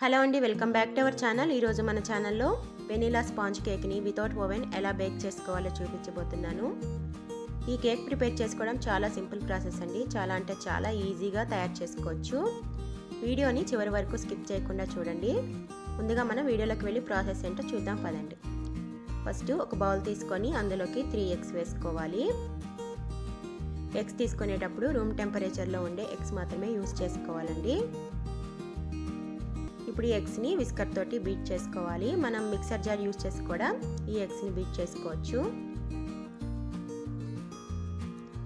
Hello అండి welcome back to our channel. ఈరోజు మన ఛానల్లో వెనీలా స్పాంజ్ కేక్ని వితౌట్ ఓవెన్ ఎలా బేక్ చేసుకోవాలో చూపించబోతున్నాను. ఈ కేక్ ప్రిపేర్ చేసుకోవడం చాలా సింపుల్ ప్రాసెస్ అండి. చాలా అంటే చాలా ఈజీగా తయారు చేసుకోవచ్చు. వీడియోని చివరి వరకు స్కిప్ చేయకుండా చూడండి. ముందుగా మనం వీడియోలోకి వెళ్ళి ప్రాసెస్ ఏంటో చూద్దాం పదండి. ఫస్ట్ ఒక బౌల్ తీసుకొని అందులోకి త్రీ ఎగ్స్ వేసుకోవాలి. ఎగ్స్ తీసుకునేటప్పుడు రూమ్ టెంపరేచర్లో ఉండే ఎగ్స్ మాత్రమే యూస్ చేసుకోవాలండి. ఇప్పుడు ఈ ఎగ్స్ని విస్కర్ తోటి బీట్ చేసుకోవాలి. మనం మిక్సర్ జార్ యూస్ చేసి కూడా ఈ ఎగ్స్ని బీట్ చేసుకోవచ్చు.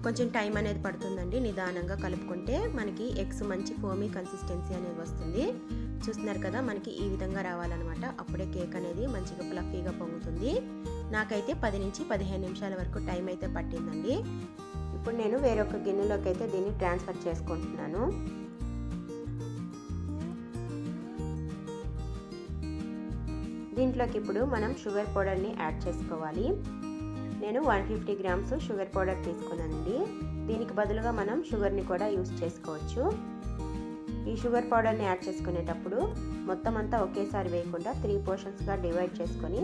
కొంచెం టైం అనేది పడుతుందండి. నిదానంగా కలుపుకుంటే మనకి ఎగ్స్ మంచి ఫోమీ కన్సిస్టెన్సీ అనేది వస్తుంది. చూస్తున్నారు కదా మనకి ఈ విధంగా రావాలన్నమాట. అప్పుడే కేక్ అనేది మంచిగా ఫ్లఫీగా పొంగుతుంది. నాకైతే పది నుంచి పదిహేను నిమిషాల వరకు టైం అయితే పట్టిందండి. ఇప్పుడు నేను వేరొక గిన్నెలోకి అయితే దీన్ని ట్రాన్స్ఫర్ చేసుకుంటున్నాను. దీంట్లోకి ఇప్పుడు మనం షుగర్ పౌడర్ని యాడ్ చేసుకోవాలి. నేను one fifty grams sugar powder తీసుకున్నానండి. దీనికి బదులుగా మనం షుగర్ని కూడా యూస్ చేసుకోవచ్చు. ఈ షుగర్ పౌడర్ని యాడ్ చేసుకునేటప్పుడు మొత్తం అంతా ఒకేసారి వేయకుండా త్రీ పోర్షన్స్గా డివైడ్ చేసుకొని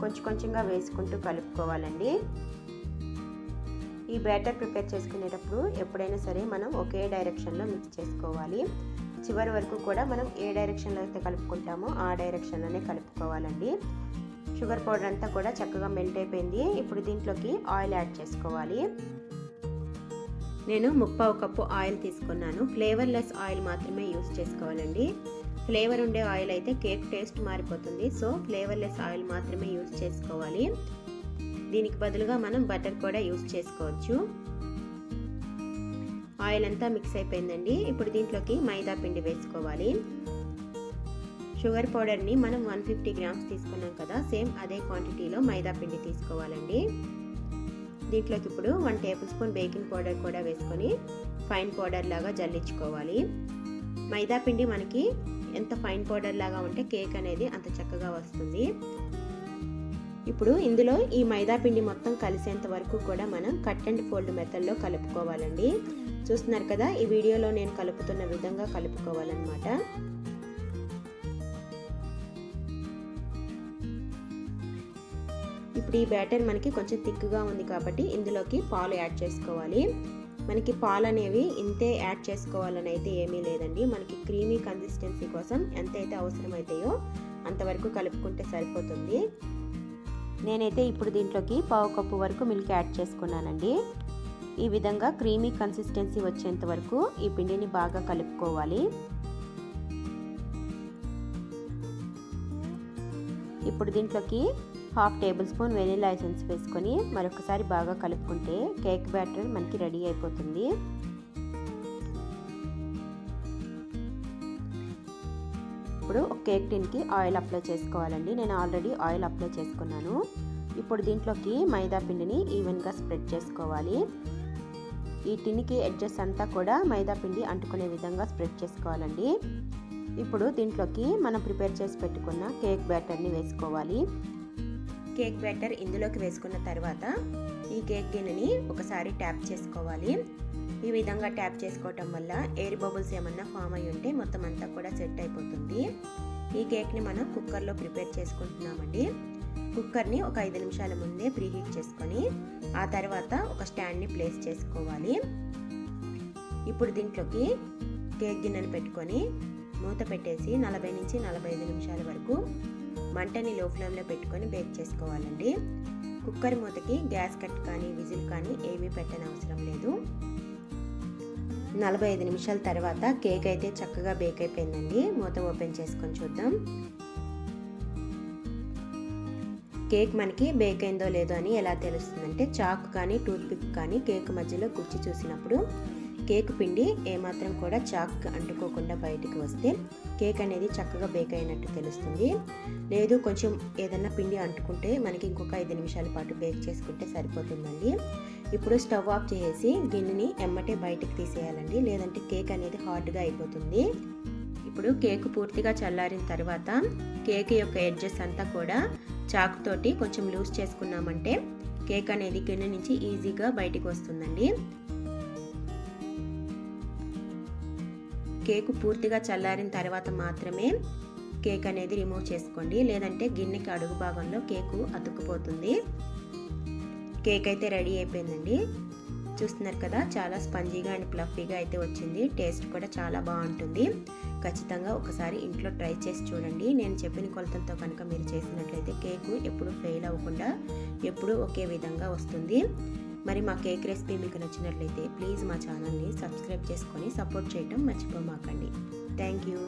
కొంచెం కొంచెంగా వేసుకుంటూ కలుపుకోవాలండి. ఈ బ్యాటర్ ప్రిపేర్ చేసుకునేటప్పుడు ఎప్పుడైనా సరే మనం ఒకే డైరెక్షన్లో మిక్స్ చేసుకోవాలి. చివరి వరకు కూడా మనం ఏ డైరెక్షన్లో అయితే కలుపుకుంటామో ఆ డైరెక్షన్లోనే కలుపుకోవాలండి. షుగర్ పౌడర్ అంతా కూడా చక్కగా మెల్ట్ అయిపోయింది. ఇప్పుడు దీంట్లోకి ఆయిల్ యాడ్ చేసుకోవాలి. నేను ముప్పావు కప్పు ఆయిల్ తీసుకున్నాను. ఫ్లేవర్లెస్ ఆయిల్ మాత్రమే యూస్ చేసుకోవాలండి. ఫ్లేవర్ ఉండే ఆయిల్ అయితే కేక్ టేస్ట్ మారిపోతుంది. సో ఫ్లేవర్లెస్ ఆయిల్ మాత్రమే యూస్ చేసుకోవాలి. దీనికి బదులుగా మనం బటర్ కూడా యూస్ చేసుకోవచ్చు. ఆయిల్ అంతా మిక్స్ అయిపోయిందండి. ఇప్పుడు దీంట్లోకి మైదా పిండి వేసుకోవాలి. షుగర్ పౌడర్ని మనం వన్ ఫిఫ్టీ గ్రామ్స్ తీసుకున్నాం కదా సేమ్ అదే క్వాంటిటీలో మైదా పిండి తీసుకోవాలండి. దీంట్లోకి ఇప్పుడు one tablespoon baking powder కూడా వేసుకొని ఫైన్ పౌడర్ లాగా జల్లించుకోవాలి. మైదా పిండి మనకి ఎంత ఫైన్ పౌడర్ లాగా ఉంటే కేక్ అనేది అంత చక్కగా వస్తుంది. ఇప్పుడు ఇందులో ఈ మైదా పిండి మొత్తం కలిసేంత వరకు కూడా మనం కట్ అండ్ ఫోల్డ్ మెథడ్లో కలుపుకోవాలండి. చూస్తున్నారు కదా ఈ వీడియోలో నేను కలుపుతున్న విధంగా కలుపుకోవాలన్నమాట. ఇప్పుడు ఈ బ్యాటర్ మనకి కొంచెం థిక్గా ఉంది కాబట్టి ఇందులోకి పాలు యాడ్ చేసుకోవాలి. మనకి పాలు అనేవి ఇంతే యాడ్ చేసుకోవాలని అయితే ఏమీ లేదండి. మనకి క్రీమీ కన్సిస్టెన్సీ కోసం ఎంతైతే అవసరమైతాయో అంతవరకు కలుపుకుంటే సరిపోతుంది. నేనైతే ఇప్పుడు దీంట్లోకి పావు కప్పు వరకు మిల్క్ యాడ్ చేసుకున్నానండి. ఈ విధంగా క్రీమీ కన్సిస్టెన్సీ వచ్చేంత వరకు ఈ పిండిని బాగా కలుపుకోవాలి. ఇప్పుడు దీంట్లోకి half tablespoon vanilla essence వేసుకొని మరొకసారి బాగా కలుపుకుంటే కేక్ బ్యాటర్ మనకి రెడీ అయిపోతుంది. ఇప్పుడు ఒక కేక్ టిన్కి ఆయిల్ అప్లై చేసుకోవాలండి. నేను ఆల్రెడీ ఆయిల్ అప్లై చేసుకున్నాను. ఇప్పుడు దీంట్లోకి మైదా పిండిని ఈవెన్గా స్ప్రెడ్ చేసుకోవాలి. ఈ టిన్కి ఎడ్జెస్ అంతా కూడా మైదా పిండి అంటుకునే విధంగా స్ప్రెడ్ చేసుకోవాలండి. ఇప్పుడు దీంట్లోకి మనం ప్రిపేర్ చేసి పెట్టుకున్న కేక్ బ్యాటర్ని వేసుకోవాలి. కేక్ బ్యాటర్ ఇందులోకి వేసుకున్న తర్వాత ఈ కేక్ గిన్నెని ఒకసారి ట్యాప్ చేసుకోవాలి. ఈ విధంగా ట్యాప్ చేసుకోవటం వల్ల ఎయిర్ బబుల్స్ ఏమన్నా ఫామ్ అయి ఉంటే మొత్తం అంతా కూడా సెట్ అయిపోతుంది. ఈ కేక్ని మనం కుక్కర్లో ప్రిపేర్ చేసుకుంటున్నామండి. కుక్కర్ని ఒక ఐదు నిమిషాల ముందే ప్రీహీట్ చేసుకొని ఆ తర్వాత ఒక స్టాండ్ని ప్లేస్ చేసుకోవాలి. ఇప్పుడు దీంట్లోకి కేక్ గిన్నెను పెట్టుకొని మూత పెట్టేసి నలభై నుంచి నలభై ఐదు నిమిషాల వరకు మంటని లో ఫ్లేమ్లో పెట్టుకొని బేక్ చేసుకోవాలండి. కుక్కర్ మూతకి గ్యాస్ కట్ కానీ విజిల్ కానీ ఏమీ పెట్టనవసరం లేదు. నలభై ఐదు నిమిషాల తర్వాత కేక్ అయితే చక్కగా బేక్ అయిపోయిందండి. మూత ఓపెన్ చేసుకొని చూద్దాం. కేక్ మనకి బేక్ అయిందో లేదో అని ఎలా తెలుస్తుందంటే చాక్ కానీ టూత్పిక్ కానీ కేక్ మధ్యలో గుచ్చి చూసినప్పుడు కేక్ పిండి ఏమాత్రం కూడా చాక్ అంటుకోకుండా బయటికి వస్తే కేక్ అనేది చక్కగా బేక్ అయినట్టు తెలుస్తుంది. లేదు కొంచెం ఏదన్నా పిండి అంటుకుంటే మనకి ఇంకొక ఐదు నిమిషాల పాటు బేక్ చేసుకుంటే సరిపోతుందండి. ఇప్పుడు స్టవ్ ఆఫ్ చేసి గిన్నెని ఎమ్మటే బయటకు తీసేయాలండి. లేదంటే కేక్ అనేది హార్డ్గా అయిపోతుంది. ఇప్పుడు కేక్ పూర్తిగా చల్లారిన తర్వాత కేక్ యొక్క ఎడ్జెస్ అంతా కూడా చాక్ తోటి కొంచెం లూజ్ చేసుకున్నామంటే కేక్ అనేది గిన్నె నుంచి ఈజీగా బయటికి వస్తుందండి. కేకు పూర్తిగా చల్లారిన తర్వాత మాత్రమే కేక్ అనేది రిమూవ్ చేసుకోండి. లేదంటే గిన్నెకి అడుగు భాగంలో కేకు అతుక్కుపోతుంది. కేక్ అయితే రెడీ అయిపోయిందండి. చూస్తున్నారు కదా చాలా స్పంజీగా అండ్ ప్లఫీగా అయితే వచ్చింది. టేస్ట్ కూడా చాలా బాగుంటుంది. ఖచ్చితంగా ఒకసారి ఇంట్లో ట్రై చేసి చూడండి. నేను చెప్పిన కొలతలతో కనుక మీరు చేసినట్లయితే కేకు ఎప్పుడు ఫెయిల్ అవ్వకుండా ఎప్పుడూ ఒకే విధంగా వస్తుంది. మరి మా కేక్ రెసిపీ మీకు నచ్చినట్లయితే ప్లీజ్ మా ఛానల్ని సబ్స్క్రైబ్ చేసుకొని సపోర్ట్ చేయటం మర్చిపోమాకండి. Thank you.